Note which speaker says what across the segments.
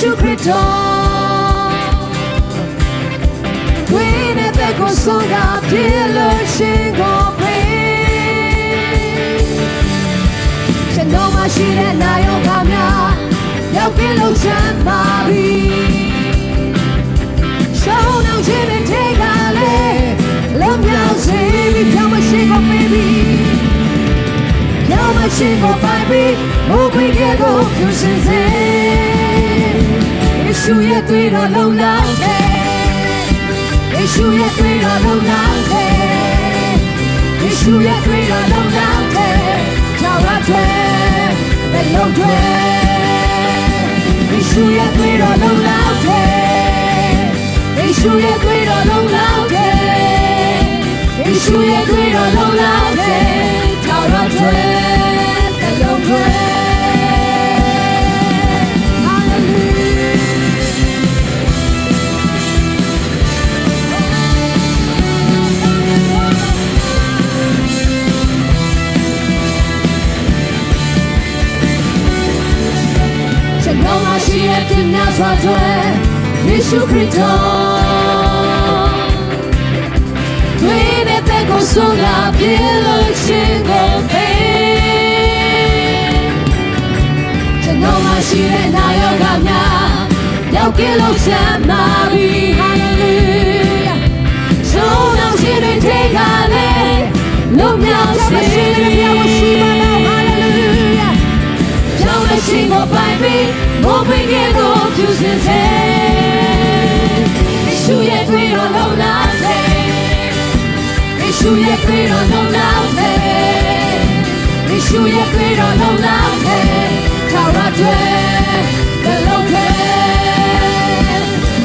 Speaker 1: ရှုခရစ်တော်ဝိနဲ့တဲ့ကိုဆုံးတာပြည့်လို့ရှင်ကိုပေးရှင်တော်မရှိတဲ့နာယောဂများရောက်ပြလို့ချမ်းပါပြီရှောင်းအောင်ခြင်းနဲ့ထိတ်ကလေးလုံးမြောက်စေပြီးပြောင်းမရှိကိုပေးပြီရောက်မရှိကိုပိုင်ပြီးဘုခွေကကိုဖြူစင်စေယေ ရှုရဲ့တွေ့တော်လုံလောက်တယ်ယေရှုရဲ့တွေ့တော်လုံလောက်တယ်ယေရှုရဲ့တွေ့တော်လုံလောက်တယ်ကြောက်ရတဲ့ဘယ်လုံးတွေယေရှုရဲ့တွေ့တော်လုံလောက်တယ်ယေရှုရဲ့တွေ့တော်လုံလောက်တယ်ယေရှုရဲ့တွေ့တော်လုံလောက်တယ်ကြောက်ရတဲ့ဘယ်လုံးတွေ ကျွန်တော်မရှိတဲ့ပြင်းများစွာတွေယေရှုခရစ်တော်တွေ့တဲ့တဲ့ကိုဆုံးလာပြေလို့ရှင်ကိုပေးကျွန်တော်မရှိတဲ့နာယောဂများရောက်ကင်းလို့ချမ်းသာပြီ Hallelujah ဆုံးအောင်ရှင်တွေထိတ်ကလေးလုံးမြောက်စေ ကြောင်းမရှိကိုပိုင်ပြီးမိုးပင်ကဲကိုဖြူစင်စေယေရှုရဲ့တွေ့တော်လုံးလာတယ်ယေရှုရဲ့တွေ့တော်လုံးလာတယ်ယေရှုရဲ့တွေ့တော်လုံးလာတယ်ထာဝရတွေ့ဘယ်လုံးခဲ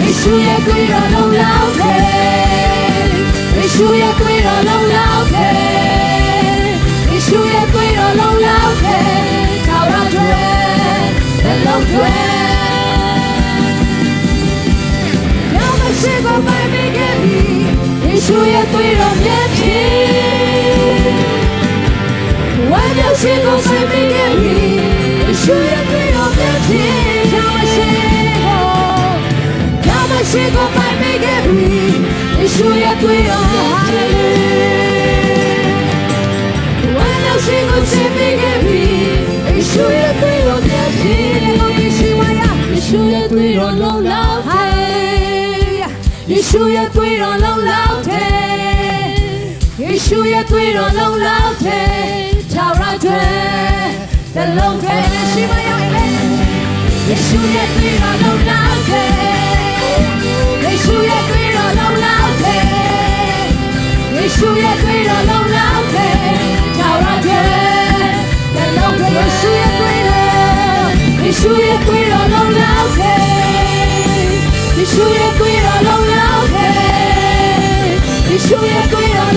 Speaker 1: ယေရှုရဲ့တွေ့တော်လုံးလာတယ်ယေရှုရဲ့တွေ့ ဘယ်လုံးခဲ Now my shit go by me get me ယေရှုရဲ့တွေ့တော်မြတ်ဖြစ်ဝမ်းမြောက်ရှင်ကိုဆိုင်မိခဲ့ပြီယေရှုရဲ့တွေ့တော်မြတ်ဖြစ် Now my shit go Now my shit go by me get me ယေရှုရဲ့တွေ့တော်မြတ်ဖြစ်ဝမ်းမြောက်ရှင်ကိုဆိုင်မိခဲ့ တွေ့တော်လုံးလောက်တယ်ယေရှုရဲ့တွေ့တော်လုံလောက်တယ်ယေရှုရဲ့တွေ့တော်လုံလောက်တယ်ထာဝရတွေ့တလုံးထဲရှိမရလေယေရှုရဲ့တွေ့တော်လုံလောက်တယ်ယေရှုရဲ့တွေ့တော်လုံလောက်တယ်ယေရှုရဲ့တွေ့တော်လုံလောက်တယ်ထာဝရတွေ့တလုံးထဲယေရှုရဲ့တွေ့တော်ယေရှုရဲ့တွေ့တော် လုံလောက်တယ်ယေရှုရဲ့တွေ့တော်လုံးလောက်တယ်ယေရှုရဲ့တွေ့တော်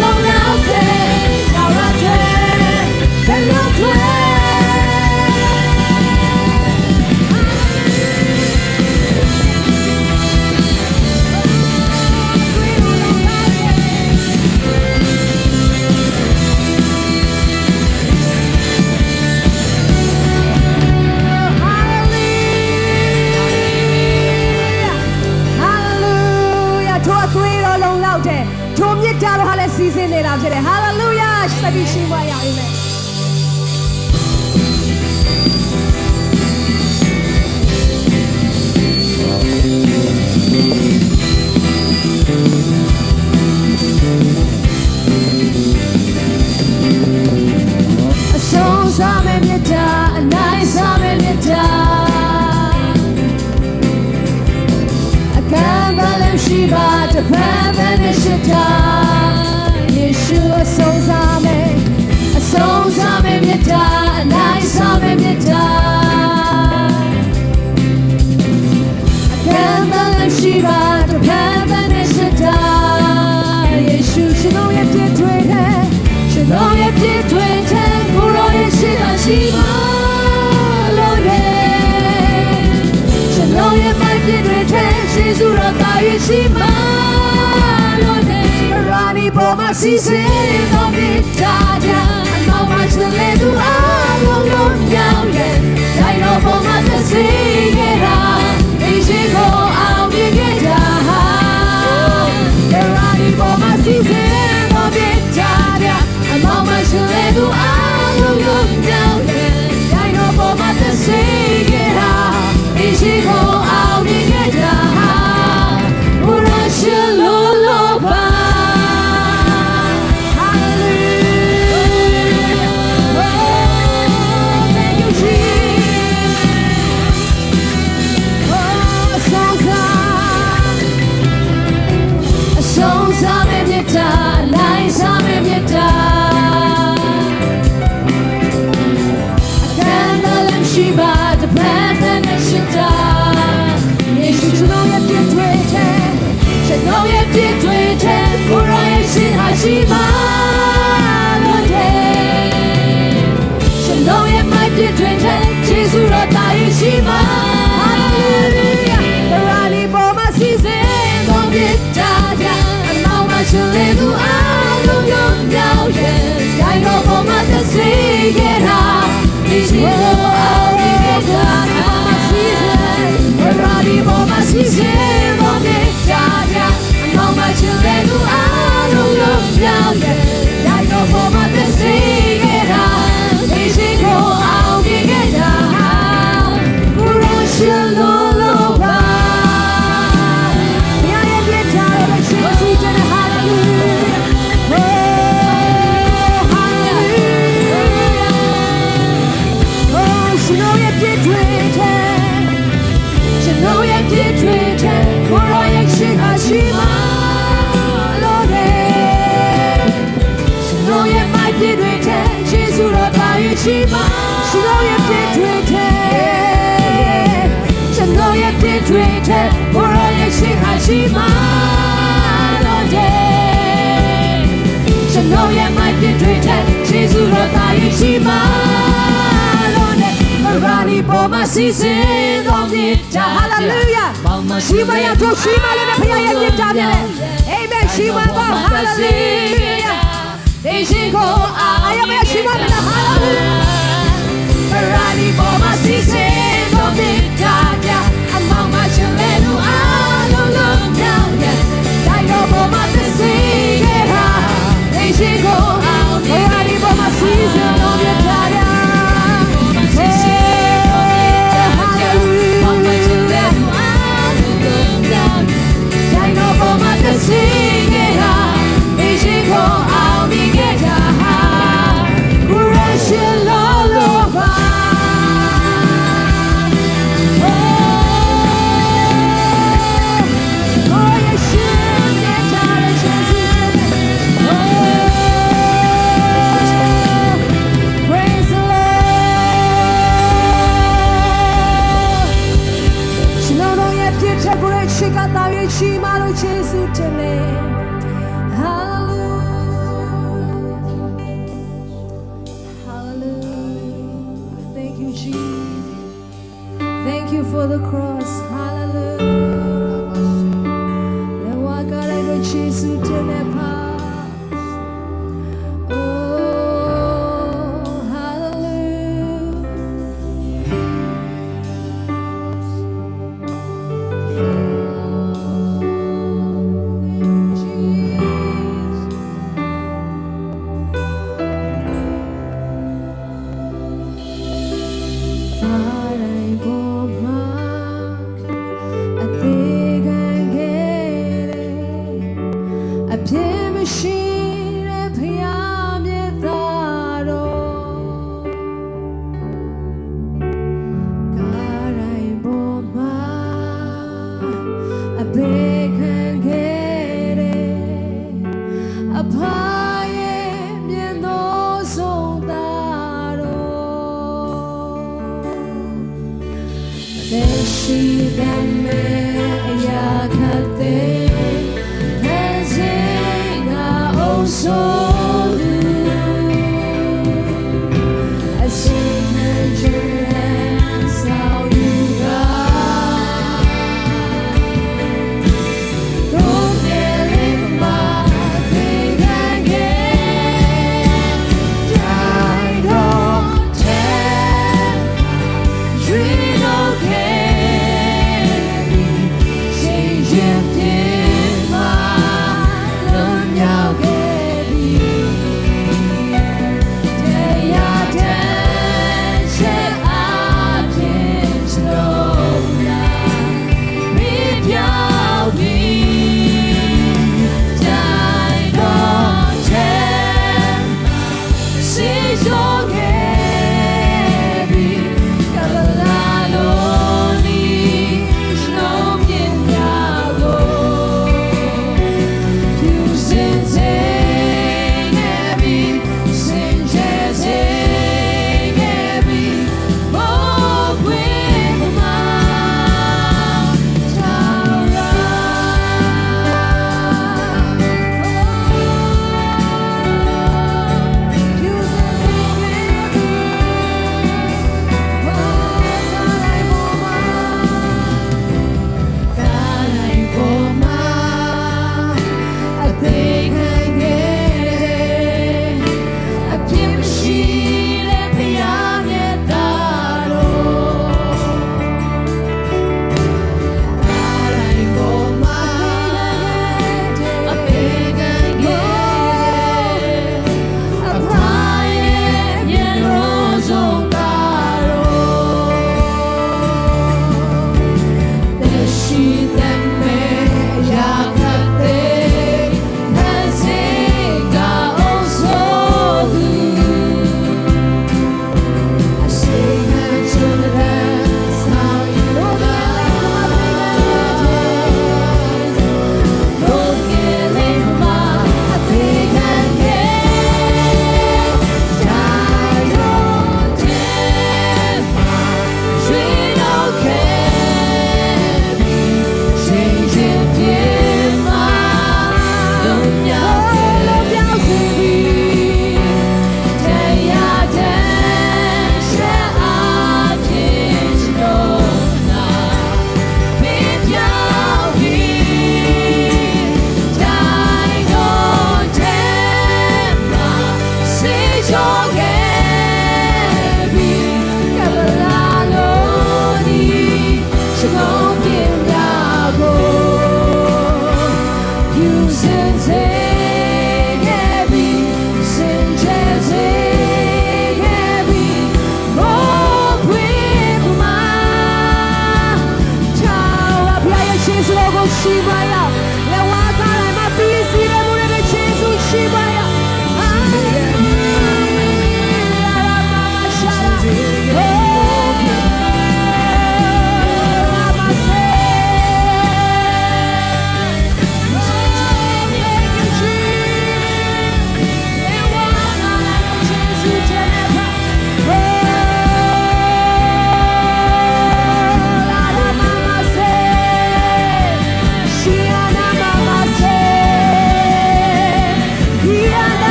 Speaker 1: ရှိပါတပန်းပန်းနဲ့ရှိတာယေရှုအဆုံးစားမယ်အဆုံးစားမယ်မြတ်တာအနိုင်စားမယ်မြတ်တာအကန့်အသတ်လည်းရှိပါတပန်းပန်းနဲ့ရှိတာယေရှုရှင်တော်ရဲ့ပြည့်ထွေးတဲ့ရှင်တော်ရဲ့ပြည့်ထွေးတဲ့ကိုရောရဲ့ရှိတာရှိပါလို့ရဲ့ကျွန်တော်ရဲ့ 稣若大越西马罗内，让你破马西西到米大家，老马是来度阿龙龙耀眼，再罗破马的西耶拉，你是个奥秘的家，让你破马西西到米大家，老马是来度阿龙龙耀。 주의죄 불어내시 하지만 어제 전 너의 맑게 죄죄 지수로 다이지만 어제 너란이 봄아 시신 없니 자 할렐루야 시마야 주 시마야 피하여 예자면에 에이멘 시마고 할렐루야 대신고 아야마야 시마면 할렐루야 너란이 봄아 시신 없니 자 Como más se seguirá, en chegou a un lugar y vamos assim, a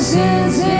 Speaker 1: ဖြူ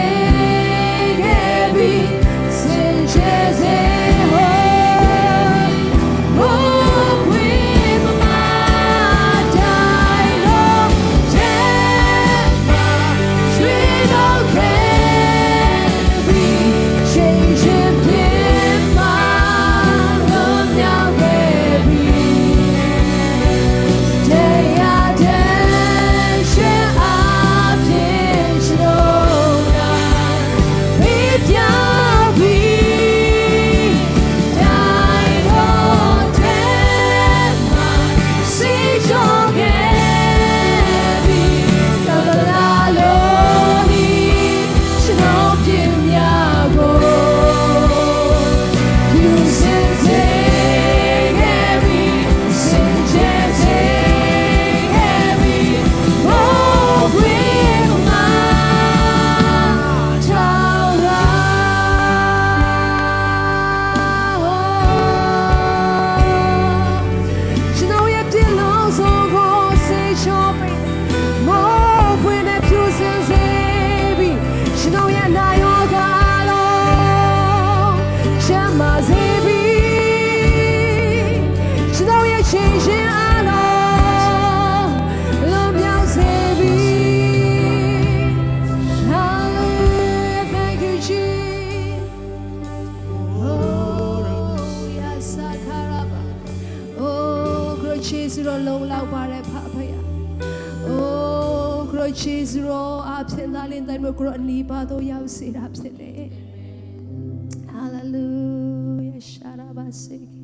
Speaker 1: ရှာရ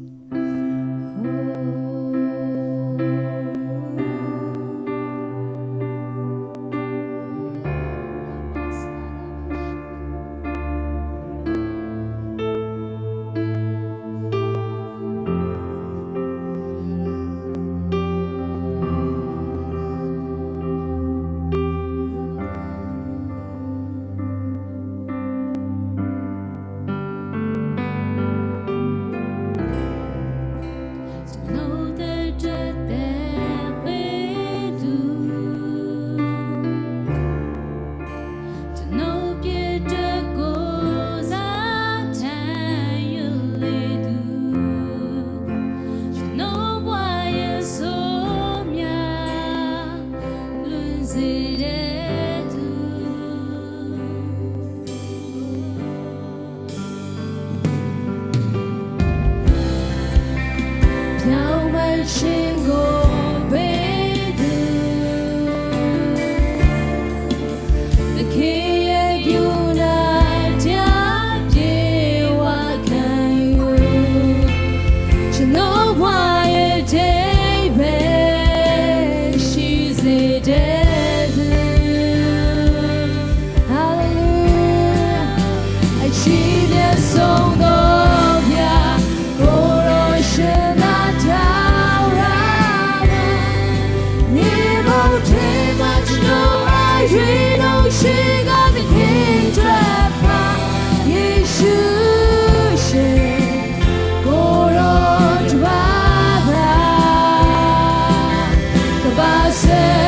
Speaker 1: င်း ဘာ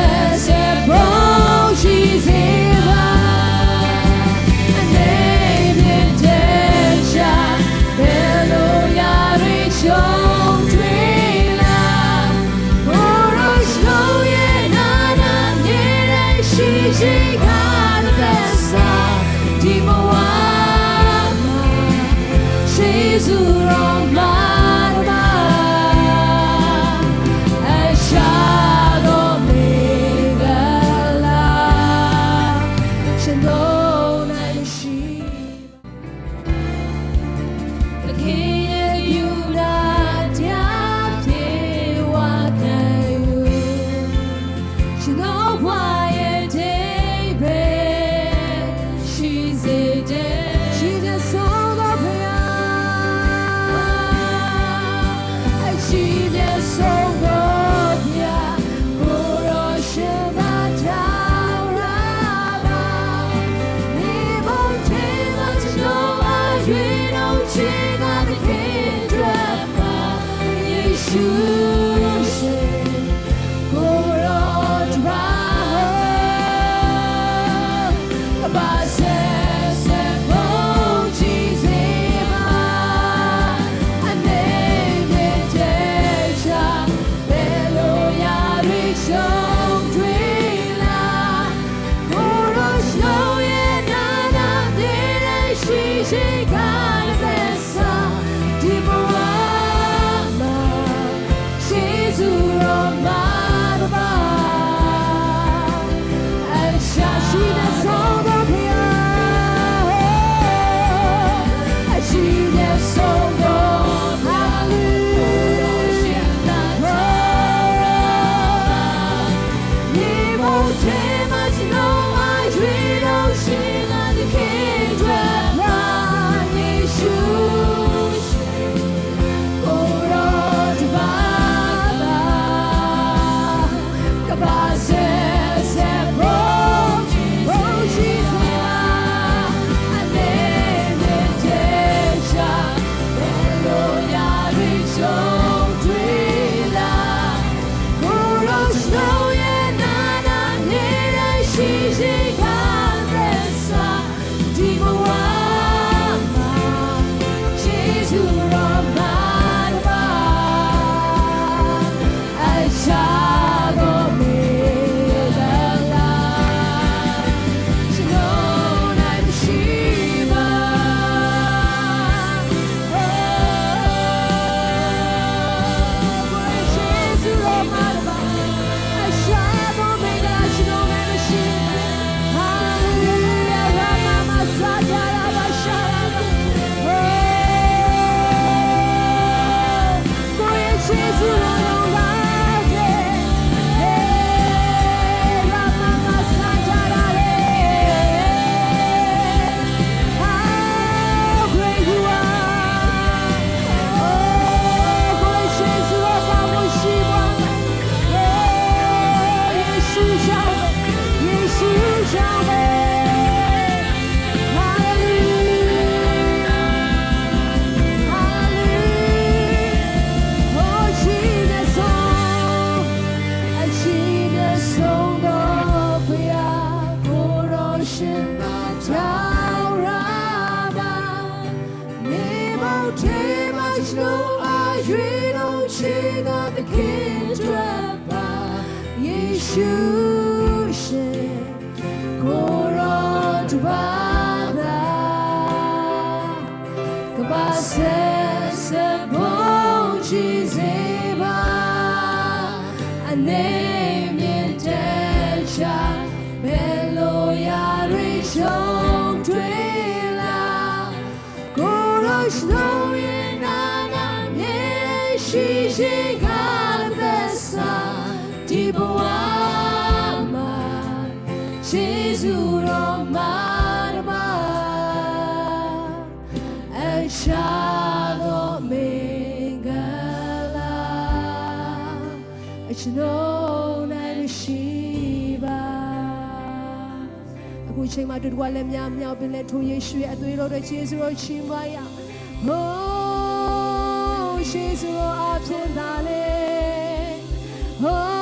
Speaker 1: Shadow Mingala Achno Narishiba အခုချိန်မှာတူတူကလည်းမြောင်မြောင်ပင်လည်းထိုးရရွှေအသွေးတော်တွေခြေစွတော်ချီးမွားရဟိုးခြေစွတော်အဖြစ်သာလေဟိုး